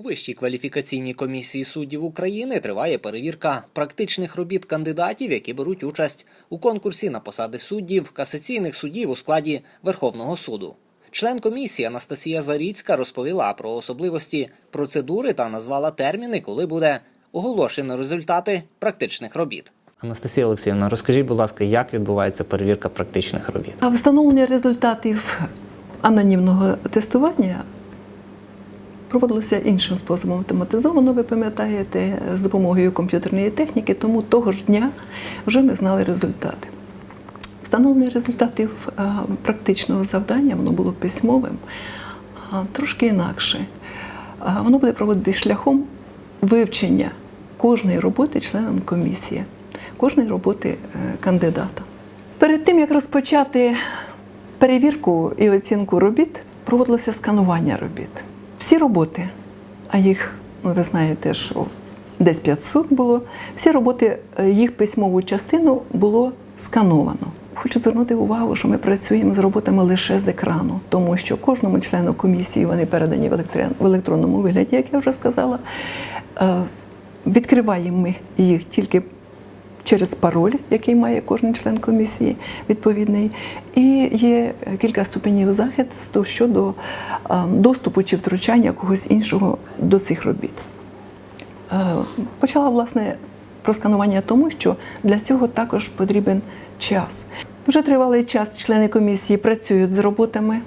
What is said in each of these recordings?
Вищій кваліфікаційній комісії суддів України триває перевірка практичних робіт кандидатів, які беруть участь у конкурсі на посади суддів касаційних судів у складі Верховного суду. Член комісії Анастасія Заріцька розповіла про особливості процедури та назвала терміни, коли буде оголошено результати практичних робіт. Анастасія Олексіївна, розкажіть, будь ласка, як відбувається перевірка практичних робіт? А встановлення результатів анонімного тестування проводилося іншим способом автоматизовано, ви пам'ятаєте, з допомогою комп'ютерної техніки, тому того ж дня вже ми знали результати. Встановлення результатів практичного завдання воно було письмовим, трошки інакше. Воно буде проводитись шляхом вивчення кожної роботи членом комісії, кожної роботи е, кандидата. Перед тим як розпочати перевірку і оцінку робіт, проводилося сканування робіт. Всі роботи, а їх, ну ви знаєте, що десь 500 було, всі роботи, е, їх письмову частину було скановано. Хочу звернути увагу, що ми працюємо з роботами лише з екрану, тому що кожному члену комісії вони передані в електрон- в електронному вигляді, як я вже сказала. Е, Відкриваємо ми їх тільки через пароль, який має кожен член комісії відповідний, і є кілька ступенів захисту щодо е, доступу чи втручання когось іншого до цих робіт. Е, Почала власне про сканування тому, що для цього також потрібен час. Вже тривалий час члени комісії працюють з роботами,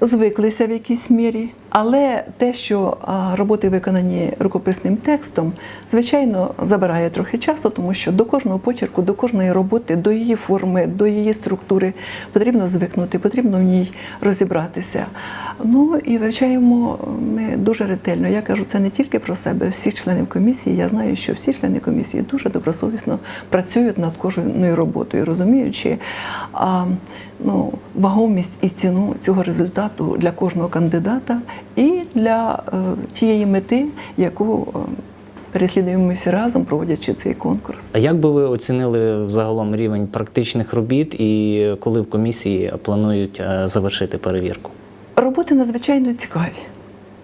звиклися в якійсь мірі, але те, що роботи виконані рукописним текстом, звичайно, забирає трохи часу, тому що до кожного почерку, до кожної роботи, до її форми, до її структури потрібно звикнути, потрібно в ній розібратися. Ну і вивчаємо ми дуже ретельно. Я кажу це не тільки про себе, всіх членів комісії. Я знаю, що всі члени комісії дуже добросовісно працюють над кожною роботою, розуміючи ну, вагомість і ціну цього результату для кожного кандидата і для е, тієї мети, яку е, переслідуємо ми всі разом, проводячи цей конкурс. А як би ви оцінили взагалом рівень практичних робіт і коли в комісії планують е, завершити перевірку? Роботи надзвичайно цікаві.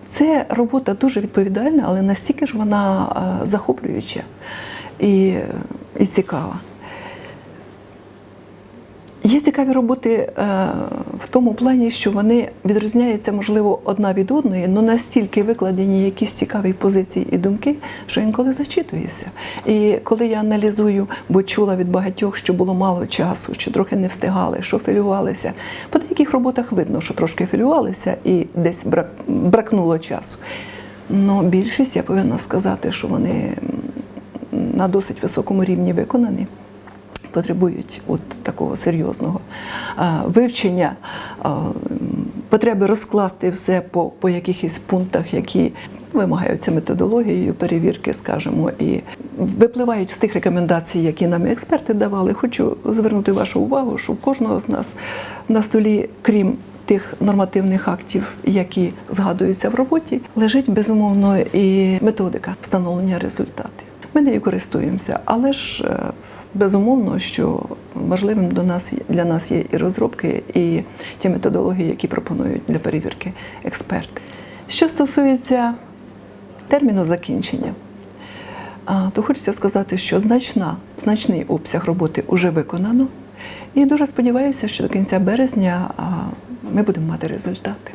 Це робота дуже відповідальна, але настільки ж вона е, захоплююча і, і цікава. Цікаві роботи е, в тому плані, що вони відрізняються, можливо, одна від одної, але настільки викладені якісь цікаві позиції і думки, що інколи зачитуєшся. І коли я аналізую, бо чула від багатьох, що було мало часу, що трохи не встигали, що філювалися. По деяких роботах видно, що трошки філювалися і десь брак, бракнуло часу. Ну, більшість я повинна сказати, що вони на досить високому рівні виконані потребують от такого серйозного вивчення, потреби розкласти все по, по якихось пунктах, які вимагаються методологією перевірки, скажімо, і випливають з тих рекомендацій, які нам експерти давали. Хочу звернути вашу увагу, що у кожного з нас на столі, крім тих нормативних актів, які згадуються в роботі, лежить безумовно і методика встановлення результатів. Ми нею користуємося, але ж е, безумовно, що важливим до нас для нас є і розробки, і ті методології, які пропонують для перевірки експерти. Що стосується терміну закінчення, то хочеться сказати, що значна, значний обсяг роботи вже виконано, і дуже сподіваюся, що до кінця березня ми будемо мати результати.